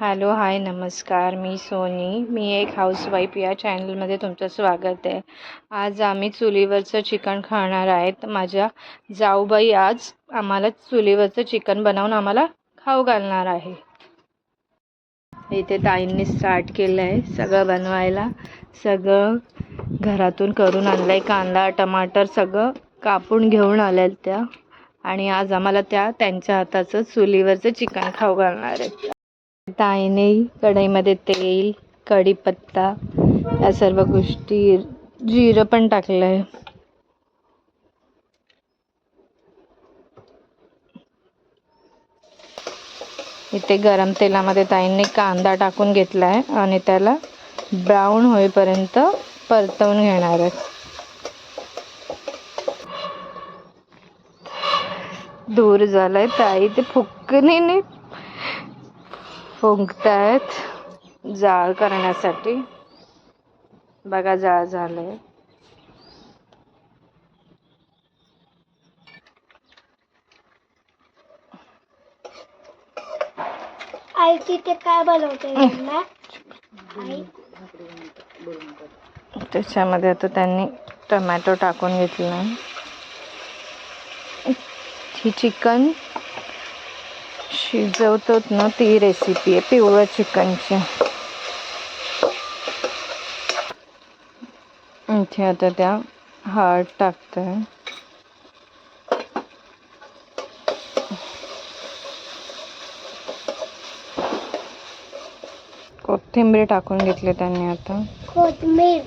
Hello hi नमस्कार. मी Sony. मी एक housewife या चॅनलमध्ये तुमचं स्वागत आहे. आज आम्ही चुलीवरचं चिकन खाणार आहेत. माझ्या जाऊबाई आज आम्हाला चुलीवरचं चिकन बनवून आम्हाला खाऊ घालणार आहे. इथे ताईंनी स्टार्ट केलं आहे सगळं बनवायला. सगळं घरातून करून आणलं आहे कांदा टमाटर सगळं कापून घेऊन आल्या त्या. आणि आज आम्हाला त्या त्यांच्या हाताचं चुलीवरचं चिकन खाऊ घालणार आहेत. ताईने कढईमध्ये तेल कढीपत्ता या सर्व गोष्टी जिरं पण टाकलं आहे. इथे गरम तेलामध्ये ताईंनी कांदा टाकून घेतला आहे आणि त्याला ब्राऊन होईपर्यंत परतवून घेणार आहेत दूर झालाय ताई ते फुकणीने फुंकतायत जाळ करण्यासाठी. बघा जाळ झालंय. आई तिथे काय बनवते त्याच्यामध्ये आता त्यांनी टमॅटो टाकून घेतला. ही चिकन शिजवतात ना ती रेसिपी आहे पिवळ्या चिकनची. इथे आता त्या हळद टाकतंय. कोथिंबीर टाकून घेतली त्यांनी आता. कोथमीर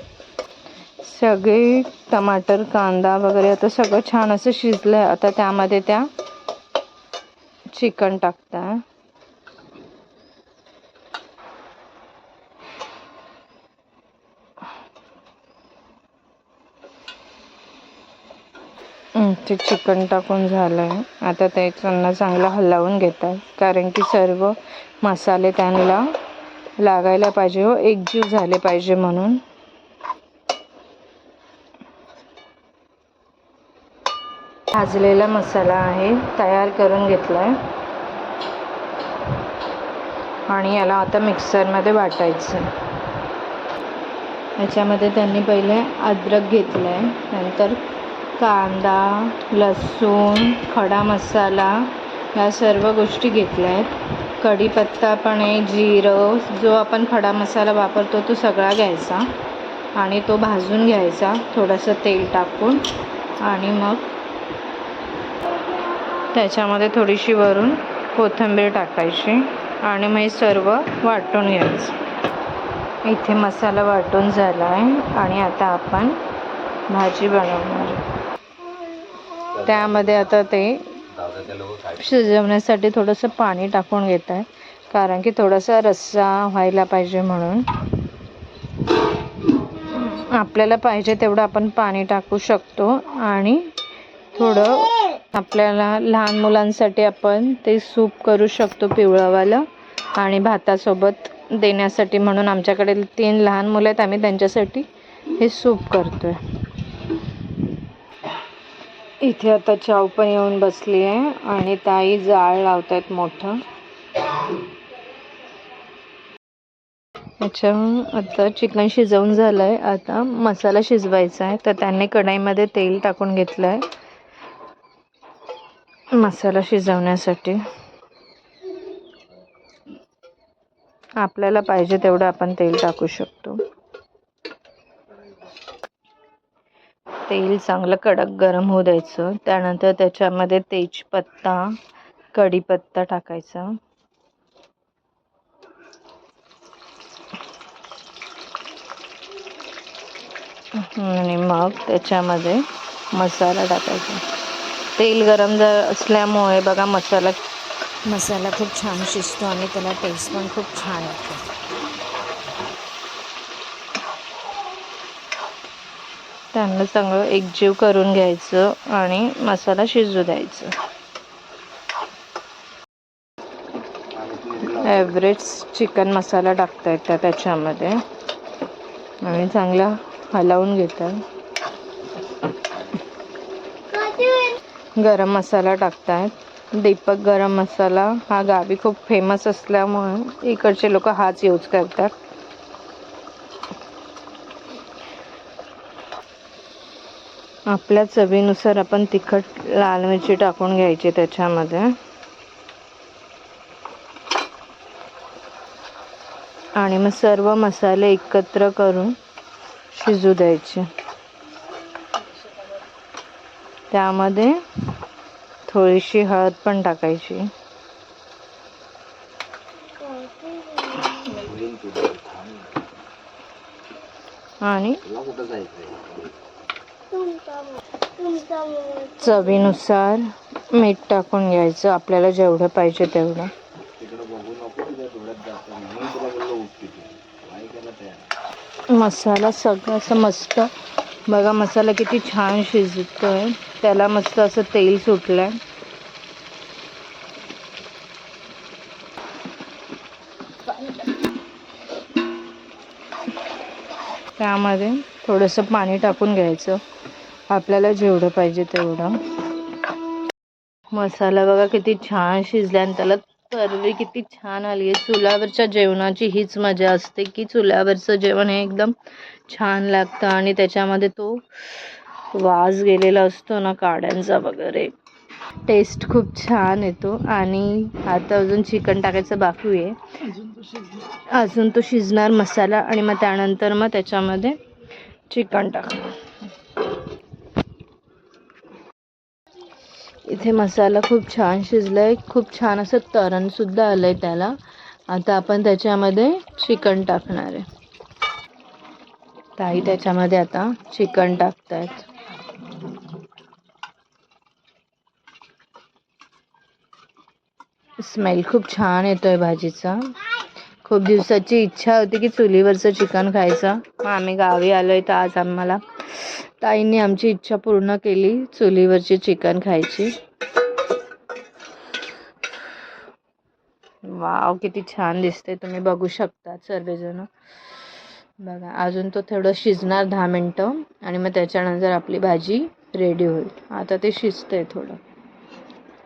सगळे टमाटर कांदा वगैरे आता सगळं छान असं शिजलं आहे आता त्यामध्ये त्या चिकन टाकता. ते चिकन टाकून झालं आहे आता ते त्यांना चांगलं हलवून घेतात कारण की सर्व मसाले त्यांना लागायला पाहिजे हो. एकजीव झाले पाहिजे म्हणून. भाजलेला मसाला आहे तयार करून घेतला आहे आणि याला आता मिक्सरमध्ये वाटायचं. याच्यामध्ये त्यांनी पहिले अद्रक घेतलं आहे नंतर कांदा लसूण खडा मसाला या सर्व गोष्टी घेतल्या आहेत कढीपत्ता पण आहे जिरं जो आपण खडा मसाला वापरतो तो सगळा घ्यायचा. आणि तो भाजून घ्यायचा थोडंसं तेल टाकून. आणि मग त्याच्यामध्ये थोडीशी वरून कोथिंबीर टाकायची आणि मग हे सर्व वाटून घ्यायचं. इथे मसाला वाटून झाला आहे आणि आता आपण भाजी बनवणार. त्यामध्ये आता ते शिजवण्यासाठी थोडंसं पाणी टाकून घेत आहे कारण की थोडासा रस्सा व्हायला पाहिजे म्हणून. आपल्याला पाहिजे तेवढं आपण पाणी टाकू शकतो आणि थोडं आपल्याला लहान मुलांसाठी आपण ते सूप करू शकतो पिवळावालं आणि भातासोबत देण्यासाठी म्हणून आमच्याकडे तीन लहान मुलं आहेत आम्ही त्यांच्यासाठी हे सूप करतो आहे इथे आता चाव पण येऊन बसली आहे आणि ताई जाळ लावत आहेत मोठं. अच्छा आता चिकन शिजवून झालं आहे आता मसाला शिजवायचा आहे तर त्यांनी कढाईमध्ये तेल टाकून घेतलं आहे मसाला शिजवण्यासाठी. आपल्याला पाहिजे तेवढं आपण तेल टाकू शकतो. तेल चांगलं कडक गरम होऊ द्यायचं. त्यानंतर त्याच्यामध्ये तेजपत्ता कढीपत्ता टाकायचा. आणि मग त्याच्यामध्ये मसाला टाकायचा. तेल गरम जर असल्यामुळे बघा मसाला मसाला खूप छान शिजतो आणि त्याला टेस्ट पण खूप छान येतो. त्यांना चांगलं एकजीव करून घ्यायचं आणि मसाला शिजू द्यायचं. ॲव्हरेज चिकन मसाला टाकता येतात त्याच्यामध्ये. आणि चांगला हलवून घेतात. गरम मसाला टाकतायत. दीपक गरम मसाला हा गावी खूप फेमस असल्यामुळे इकडचे लोक हाच यूज करतात. आपल्या चवीनुसार आपण तिखट लाल मिरची टाकून घ्यायची त्याच्यामध्ये. आणि मग सर्व मसाले एकत्र करून शिजू द्यायचे. त्यामध्ये थोडीशी हळद पण टाकायची. आणि चवीनुसार मीठ टाकून घ्यायचं. आपल्याला जेवढं पाहिजे तेवढं. मसाला सगळं असं मस्त. बघा मसाला किती छान शिजतोय. त्याला मस्त असं तेल सुटलंय. त्यामध्ये थोडंसं पाणी टाकून घ्यायचं. आपल्याला जेवढं पाहिजे तेवढं. मसाला बघा किती छान शिजला आणि त्याला तरवी किती छान आली आहे. चुलावरच्या जेवणाची हीच मजा असते की चुलावरचं जेवण हे एकदम छान लागतं आणि त्याच्यामध्ये तो वास गेलेला असतो ना काड्यांचा वगैरे. टेस्ट खूप छान येतो. आणि आता अजून चिकन टाकायचं बाकी आहे. अजून तो शिजणार मसाला आणि मग त्यानंतर मग त्याच्यामध्ये चिकन टाकणार. इथे मसाला खूप छान शिजलाय. खूप छान असं तरणसुद्धा आलं आहे त्याला. आता आपण त्याच्यामध्ये चिकन टाकणार आहे. ताई त्याच्यामध्ये आता चिकन टाकतायत. स्मेल खूप छान येतो आहे भाजीचा. खूप दिवसाची इच्छा होती की चुलीवरचं चिकन खायचं. मग आम्ही गावी आलो आहे तर आज आम्हाला ताईंनी आमची इच्छा पूर्ण केली चुलीवरची चिकन खायची. वाव किती छान दिसते तुम्ही बघू शकता सर्वजण. बघा अजून तो थोडं शिजणार दहा मिनटं आणि मग त्याच्यानंतर आपली भाजी रेडी होईल. आता ते शिजतंय थोडं.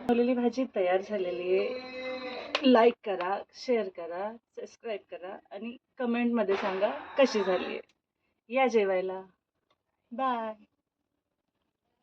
बनवलेली भाजी तयार झालेली आहे. लाईक करा शेअर करा सबस्क्राईब करा आणि कमेंटमध्ये सांगा कशी झाली आहे. या जेवायला. बाय